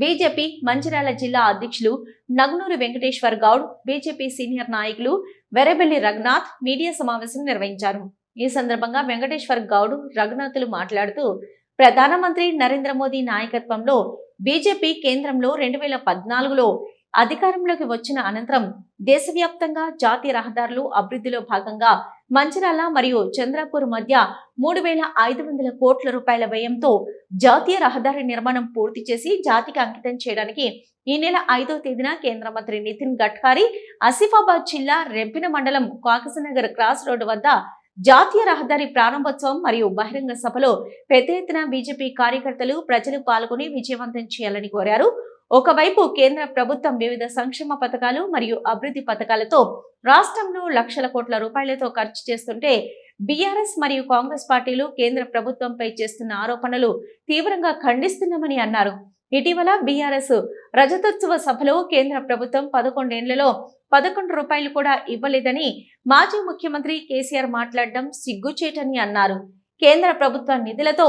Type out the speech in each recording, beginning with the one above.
BJP Mancherial జిల్లా అధ్యక్షులు Nagnur Venkateshwar Goud BJP senior నాయకులు వెరబెల్లి రఘునాథ్ మీడియా సమావేశం నిర్వహించారు. ఈ సందర్భంగా వెంకటేశ్వర్ గౌడ్ రఘునాథులు మాట్లాడుతూ ప్రధానమంత్రి నరేంద్ర మోదీ నాయకత్వంలో బీజేపీ కేంద్రంలో రెండు వేల పద్నాలుగులో అధికారంలోకి వచ్చిన అనంతరం దేశవ్యాప్తంగా జాతీయ రహదారులు అభివృద్ధిలో భాగంగా మంచిరాల మరియు చంద్రపూర్ మధ్య మూడు వేల ఐదు వందల కోట్ల రూపాయల వ్యయంతో జాతీయ రహదారి నిర్మాణం పూర్తి చేసి జాతికి అంకితం చేయడానికి ఈ నెల ఐదో తేదీన కేంద్ర మంత్రి నితిన్ గడ్కరీ ఆసిఫాబాద్ జిల్లా రెబ్బిన మండలం కాకసనగర్ క్రాస్ రోడ్డు వద్ద జాతీయ రహదారి ప్రారంభోత్సవం మరియు బహిరంగ సభలో పెద్ద ఎత్తున బీజేపీ కార్యకర్తలు ప్రజలు పాల్గొని విజయవంతం చేయాలని కోరారు. ఒకవైపు కేంద్ర ప్రభుత్వం వివిధ సంక్షేమ పథకాలు మరియు అభివృద్ధి పథకాలతో రాష్ట్రంలో లక్షల కోట్ల రూపాయలతో ఖర్చు చేస్తుంటే బీఆర్ఎస్ మరియు కాంగ్రెస్ పార్టీలు కేంద్ర ప్రభుత్వంపై చేస్తున్న ఆరోపణలు తీవ్రంగా ఖండిస్తున్నామని అన్నారు. ఇటీవల బీఆర్ఎస్ రజతోత్సవ సభలో కేంద్ర ప్రభుత్వం పదకొండేళ్ళలో పదకొండు రూపాయలు కూడా ఇవ్వలేదని మాజీ ముఖ్యమంత్రి కేసీఆర్ మాట్లాడడం సిగ్గుచేటని అన్నారు. కేంద్ర ప్రభుత్వ నిధులతో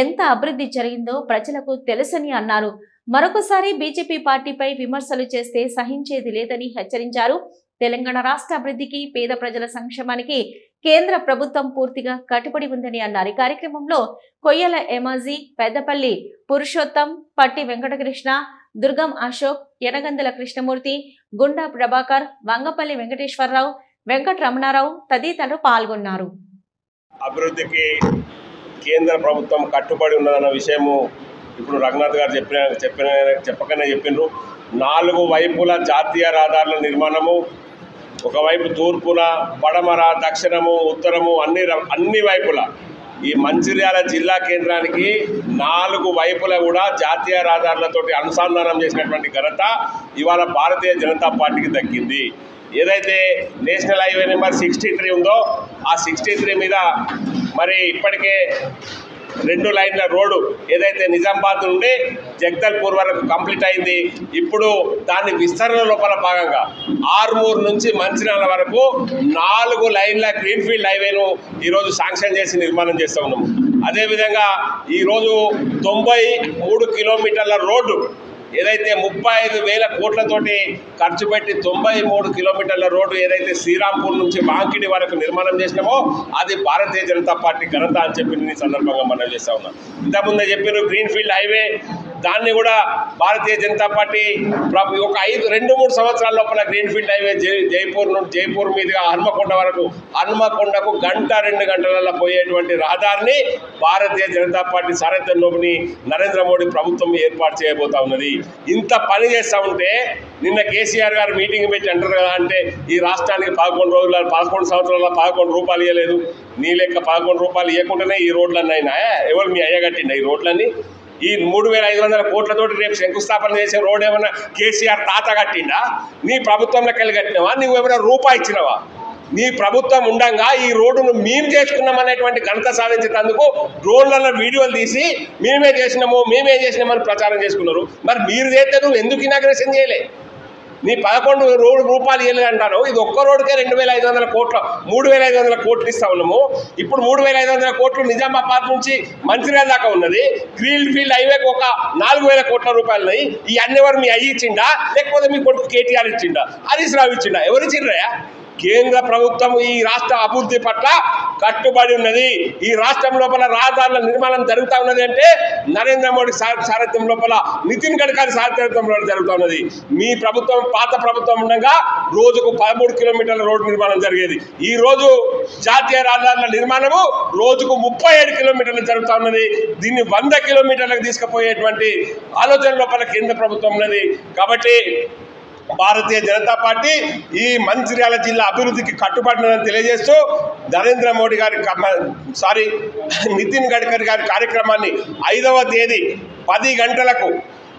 ఎంత అభివృద్ధి జరిగిందో ప్రజలకు తెలుసని అన్నారు. మరొకసారి బీజేపీ పార్టీపై విమర్శలు చేస్తే సహించేది లేదని హెచ్చరించారు. తెలంగాణ రాష్ట్ర అభివృద్ధికి పేద ప్రజల సంక్షేమానికి కేంద్ర ప్రభుత్వం పూర్తిగా కట్టుబడి ఉందని అన్నారు. ఈ కార్యక్రమంలో కొయ్యల ఎమాజీ పెద్దపల్లి పురుషోత్తం పట్టి వెంకటకృష్ణ దుర్గం అశోక్ ఎనగందుల కృష్ణమూర్తి గుండా ప్రభాకర్ వంగపల్లి వెంకటేశ్వరరావు వెంకట రమణారావు తదితరులు పాల్గొన్నారు. అభివృద్ధికి కేంద్ర ప్రభుత్వం కట్టుబడి ఉన్నదన్న విషయము ఇప్పుడు రఘునాథ్ గారు చెప్పిన చెప్పిన చెప్పకనే చెప్పిండ్రు నాలుగు వైపుల జాతీయ రహదారుల నిర్మాణము ఒకవైపు తూర్పున పడమర దక్షిణము ఉత్తరము అన్ని ర- అన్ని వైపుల. ఈ మంచిర్యాల జిల్లా కేంద్రానికి నాలుగు వైపుల కూడా జాతీయ రహదారులతోటి అనుసంధానం చేసినటువంటి ఘనత ఇవాళ భారతీయ జనతా పార్టీకి దక్కింది. ఏదైతే national highway number sixty three ఉందో ఆ సిక్స్టీ త్రీ మీద మరి ఇప్పటికే రెండు లైన్ల రోడ్డు ఏదైతే నిజామాబాద్ నుండి జగదల్పూర్ వరకు కంప్లీట్ అయింది ఇప్పుడు దాని విస్తరణ లోపల భాగంగా ఆర్మూర్ నుంచి మంచిర్యాల వరకు నాలుగు లైన్ల గ్రీన్ఫీల్డ్ హైవేను ఈరోజు శాంక్షన్ చేసి నిర్మాణం చేస్తూ ఉన్నాము. అదేవిధంగా ఈరోజు తొంభై మూడు కిలోమీటర్ల రోడ్డు ఏదైతే ముప్పై ఐదు వేల కోట్లతోటి ఖర్చు పెట్టి తొంభై మూడు కిలోమీటర్ల రోడ్డు ఏదైతే శ్రీరాంపూర్ నుంచి వాంకిడి వరకు నిర్మాణం చేసినామో అది భారతీయ జనతా పార్టీ ఘనత అని చెప్పి నేను సందర్భంగా మనం చేస్తా ఉన్నాం. ఇంతకుముందే చెప్పిన గ్రీన్ఫీల్డ్ హైవే దాన్ని కూడా భారతీయ జనతా పార్టీ ప్రభు ఒక ఐదు రెండు మూడు సంవత్సరాల లోపల గ్రీన్ఫీల్డ్ హైవే జై జైపూర్ నుండి జైపూర్ మీదుగా హన్మకొండ వరకు హన్మకొండకు గంట రెండు గంటలలో పోయేటువంటి రహదారిని భారతీయ జనతా పార్టీ సారథ్యంలోని నరేంద్ర మోడీ ప్రభుత్వం ఏర్పాటు చేయబోతా ఉన్నది. ఇంత పని చేస్తూ ఉంటే నిన్న కేసీఆర్ గారు మీటింగ్ పెట్టి అంటారు కదా అంటే ఈ రాష్ట్రానికి పదకొండు రోజుల పదకొండు సంవత్సరాల పదకొండు రూపాయలు ఇవ్వలేదు నీ లెక్క పదకొండు రూపాయలు ఇవ్వకుండానే ఈ రోడ్లన్నీ అయినా ఎవరు మీ అయ్య ఈ రోడ్లన్నీ? ఈ మూడు వేల ఐదు వందల కోట్లతోటి రేపు శంకుస్థాపన చేసే రోడ్ ఏమైనా కేసీఆర్ తాత కట్టిండా? నీ ప్రభుత్వంలోకి వెళ్ళి కట్టినవా నువ్వు ఏమైనా రూపాయి ఇచ్చినవా? నీ ప్రభుత్వం ఉండగా ఈ రోడ్డును మేము చేసుకున్నాం అనేటువంటి ఘనత సాధించేందుకు డ్రోన్లలో వీడియోలు తీసి మేమే చేసినాము మేమే చేసినామని ప్రచారం చేసుకున్నారు. మరి మీరు చేస్తే నువ్వు ఎందుకు ఇనాగ్రేషన్ చేయలే? నీ పదకొండు రోడ్డు రూపాయలు ఇవ్వలేదు అంటాను ఇది ఒక్క రోడ్డుకే రెండు వేల ఐదు వందల కోట్ల మూడు వేల ఐదు వందల కోట్లు ఇస్తా ఉన్నాము ఇప్పుడు మూడు వేల ఐదు వందల కోట్లు నిజామాబాద్ నుంచి మంచిర్యాల దాకా ఉన్నది. గ్రీన్ ఫీల్డ్ హైవేకి ఒక నాలుగు వేల కోట్ల రూపాయలు ఉన్నాయి. ఈ అన్ని ఎవరు మీ అయ్యి ఇచ్చిండా? లేకపోతే మీ కొడుకు కేటీఆర్ ఇచ్చిండా? హరీష్ రావు ఇచ్చిండా? ఎవరు ఇచ్చిండ్రయా కేంద్ర ప్రభుత్వం ఈ రాష్ట్ర అభివృద్ధి పట్ల కట్టుబడి ఉన్నది. ఈ రాష్ట్రం లోపల రహదారుల నిర్మాణం జరుగుతూ ఉన్నది అంటే నరేంద్ర మోడీ సారథ్యం లోపల నితిన్ గడ్కరీ సారథ్యంలో జరుగుతూ ఉన్నది. మీ ప్రభుత్వం పాత ప్రభుత్వం ఉండగా రోజుకు పదమూడు కిలోమీటర్ల రోడ్డు నిర్మాణం జరిగేది. ఈ రోజు జాతీయ రహదారుల నిర్మాణము రోజుకు ముప్పై ఏడు కిలోమీటర్లు జరుగుతూ ఉన్నది. దీన్ని వంద కిలోమీటర్లకు తీసుకుపోయేటువంటి ఆలోచన లోపల కేంద్ర ప్రభుత్వం ఉన్నది. కాబట్టి భారతీయ జనతా పార్టీ ఈ మంచిర్యాల జిల్లా అభివృద్ధికి కట్టుబడినని తెలియజేస్తూ నరేంద్ర మోడీ గారి సారీ నితిన్ గడ్కరీ గారి కార్యక్రమాన్ని ఐదవ తేదీ పది గంటలకు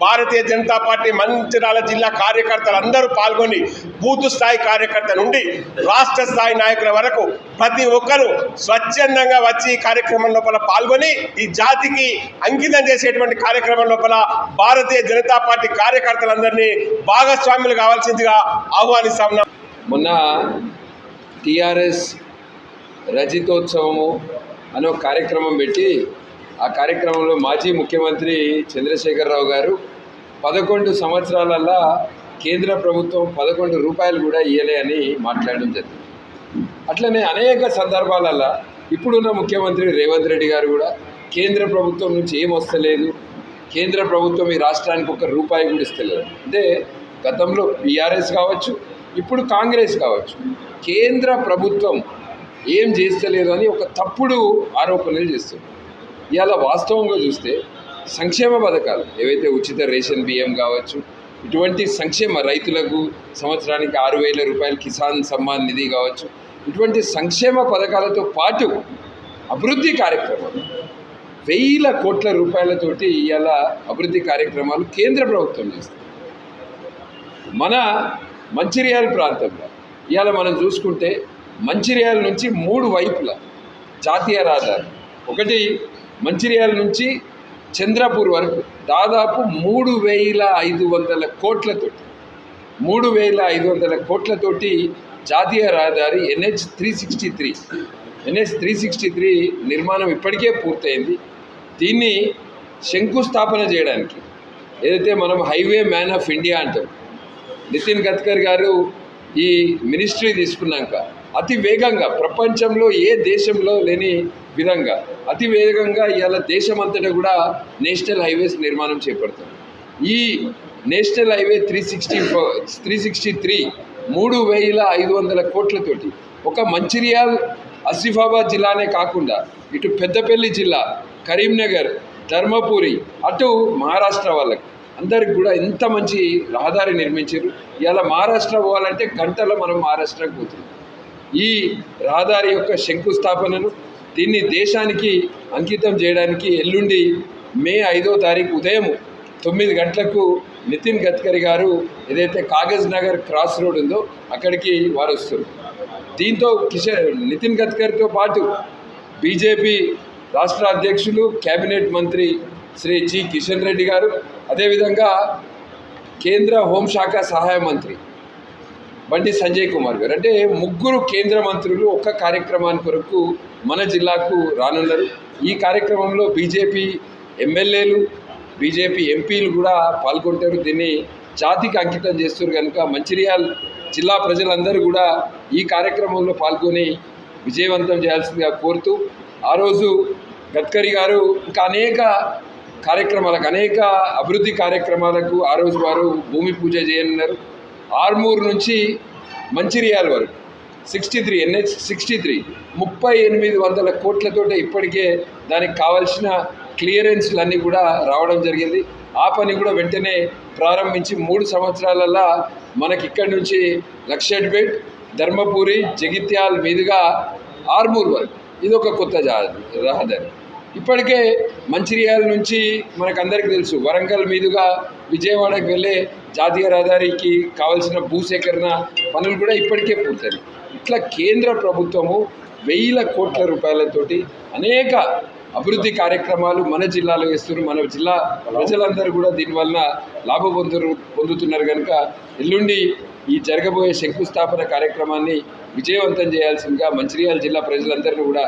భారతీయ జనతా పార్టీ మంచిర్యాల జిల్లా కార్యకర్తలు అందరూ పాల్గొని బూత్ స్థాయి కార్యకర్త నుండి రాష్ట్ర స్థాయి నాయకుల వరకు ప్రతి ఒక్కరూ స్వచ్ఛందంగా వచ్చి ఈ కార్యక్రమం లోపల పాల్గొని ఈ జాతికి అంకితం చేసేటువంటి కార్యక్రమం లోపల భారతీయ జనతా పార్టీ కార్యకర్తలందరినీ భాగస్వాములు కావాల్సిందిగా ఆహ్వానిస్తా. మొన్న టిఆర్ఎస్ రజితోత్సవము అనే ఒక కార్యక్రమం పెట్టి ఆ కార్యక్రమంలో మాజీ ముఖ్యమంత్రి చంద్రశేఖరరావు గారు పదకొండు సంవత్సరాలల్లా కేంద్ర ప్రభుత్వం పదకొండు రూపాయలు కూడా ఇయ్యలే అని మాట్లాడడం జరిగింది. అట్లనే అనేక సందర్భాలల్లా ఇప్పుడున్న ముఖ్యమంత్రి రేవంత్ రెడ్డి గారు కూడా కేంద్ర ప్రభుత్వం నుంచి ఏం వస్తలేదు? కేంద్ర ప్రభుత్వం ఈ రాష్ట్రానికి ఒక రూపాయి కూడా ఇస్తలేదు. అంటే గతంలో బీఆర్ఎస్ కావచ్చు ఇప్పుడు కాంగ్రెస్ కావచ్చు కేంద్ర ప్రభుత్వం ఏం చేస్తలేదు అని ఒక తప్పుడు ఆరోపణలు చేస్తుంది ఇవాళ వాస్తవంగా చూస్తే సంక్షేమ పథకాలు ఏవైతే ఉచిత రేషన్ బియ్యం కావచ్చు ఇటువంటి సంక్షేమ రైతులకు సంవత్సరానికి ఆరు వేల రూపాయలు కిసాన్ సమ్మాన్ నిధి కావచ్చు ఇటువంటి సంక్షేమ పథకాలతో పాటు అభివృద్ధి కార్యక్రమాలు వేల కోట్ల రూపాయలతోటి ఇవాళ అభివృద్ధి కార్యక్రమాలు కేంద్ర ప్రభుత్వం చేస్తుంది. మన మంచిర్యాల ప్రాంతంలో ఇవాళ మనం చూసుకుంటే మంచిర్యాల నుంచి మూడు వైపుల జాతీయ రహదారి ఒకటి మంచిర్యాల నుంచి చంద్రపూర్ వరకు దాదాపు మూడు వేల ఐదు వందల కోట్లతోటి మూడు వేల ఐదు వందల కోట్లతోటి జాతీయ రహదారి NH three sixty three NH three sixty three నిర్మాణం ఇప్పటికే పూర్తయింది. దీన్ని శంకుస్థాపన చేయడానికి ఏదైతే మనం హైవే మ్యాన్ ఆఫ్ ఇండియా అంటాం నితిన్ గడ్కర్ గారు ఈ మినిస్ట్రీ తీసుకున్నాక అతి వేగంగా ప్రపంచంలో ఏ దేశంలో లేని విధంగా అతి వేగంగా ఇవాళ దేశమంతటా కూడా నేషనల్ హైవేస్ నిర్మాణం చేపడతారు ఈ national highway three sixty three sixty three మూడు వేల ఐదు వందల కోట్లతోటి ఒక మంచిర్యాల్ ఆసిఫాబాద్ జిల్లానే కాకుండా ఇటు పెద్దపల్లి జిల్లా కరీంనగర్ ధర్మపురి అటు మహారాష్ట్ర వాళ్ళకి అందరికి కూడా ఎంత మంచి రహదారి నిర్మించారు. ఇవాళ మహారాష్ట్ర పోవాలంటే గంటలో మనం మహారాష్ట్రకు పోతున్నాం. ఈ రహదారి యొక్క శంకుస్థాపనను దీన్ని దేశానికి అంకితం చేయడానికి ఎల్లుండి మే ఐదో తారీఖు ఉదయం తొమ్మిది గంటలకు నితిన్ గడ్కరీ గారు ఏదైతే కాగజ్ నగర్ క్రాస్ రోడ్ ఉందో అక్కడికి వారు వస్తారు. దీంతో కిషన్ నితిన్ గడ్కరీతో పాటు బీజేపీ రాష్ట్ర అధ్యక్షులు కేబినెట్ మంత్రి శ్రీ జి కిషన్ రెడ్డి గారు అదేవిధంగా కేంద్ర హోంశాఖ సహాయ మంత్రి బండి సంజయ్ కుమార్ గారు. అంటే ముగ్గురు కేంద్ర మంత్రులు ఒక్క కార్యక్రమానికి కొరకు మన జిల్లాకు రానున్నారు. ఈ కార్యక్రమంలో బీజేపీ ఎమ్మెల్యేలు బీజేపీ ఎంపీలు కూడా పాల్గొంటారు. దీన్ని జాతికి అంకితం చేస్తారు కనుక మంచిర్యాల జిల్లా ప్రజలందరూ కూడా ఈ కార్యక్రమంలో పాల్గొని విజయవంతం చేయాల్సిందిగా కోరుతూ ఆ రోజు గడ్కరీ గారు ఇంకా అనేక కార్యక్రమాలకు అనేక అభివృద్ధి కార్యక్రమాలకు ఆ రోజు వారు భూమి పూజ చేయనున్నారు. ఆర్మూర్ నుంచి మంచిర్యాల వరకు. Sixty three NH sixty three. ముప్పై ఎనిమిది వందల కోట్లతోటే ఇప్పటికే దానికి కావాల్సిన క్లియరెన్స్లు అన్నీ కూడా రావడం జరిగింది. ఆ పని కూడా వెంటనే ప్రారంభించి మూడు సంవత్సరాలల్లా మనకి ఇక్కడి నుంచి లక్షడ్పేట్ ధర్మపురి జగిత్యాల్ మీదుగా ఆర్మూర్ వరకు. ఇది ఒక కొత్త జా రహదారి. ఇప్పటికే మంచిర్యాల నుంచి మనకందరికీ తెలుసు వరంగల్ మీదుగా విజయవాడకు వెళ్ళే జాతీయ రహదారికి కావలసిన భూసేకరణ పనులు కూడా ఇప్పటికే పూర్తయి ఇట్లా కేంద్ర ప్రభుత్వము వేల కోట్ల రూపాయలతోటి అనేక అభివృద్ధి కార్యక్రమాలు మన జిల్లాలో వేస్తున్నారు మన జిల్లా ప్రజలందరూ కూడా దీనివల్ల లాభ పొందు పొందుతున్నారు కనుక ఎల్లుండి ఈ జరగబోయే శంకుస్థాపన కార్యక్రమాన్ని విజయవంతం చేయాల్సిందిగా మంచిర్యాల జిల్లా ప్రజలందరినీ కూడా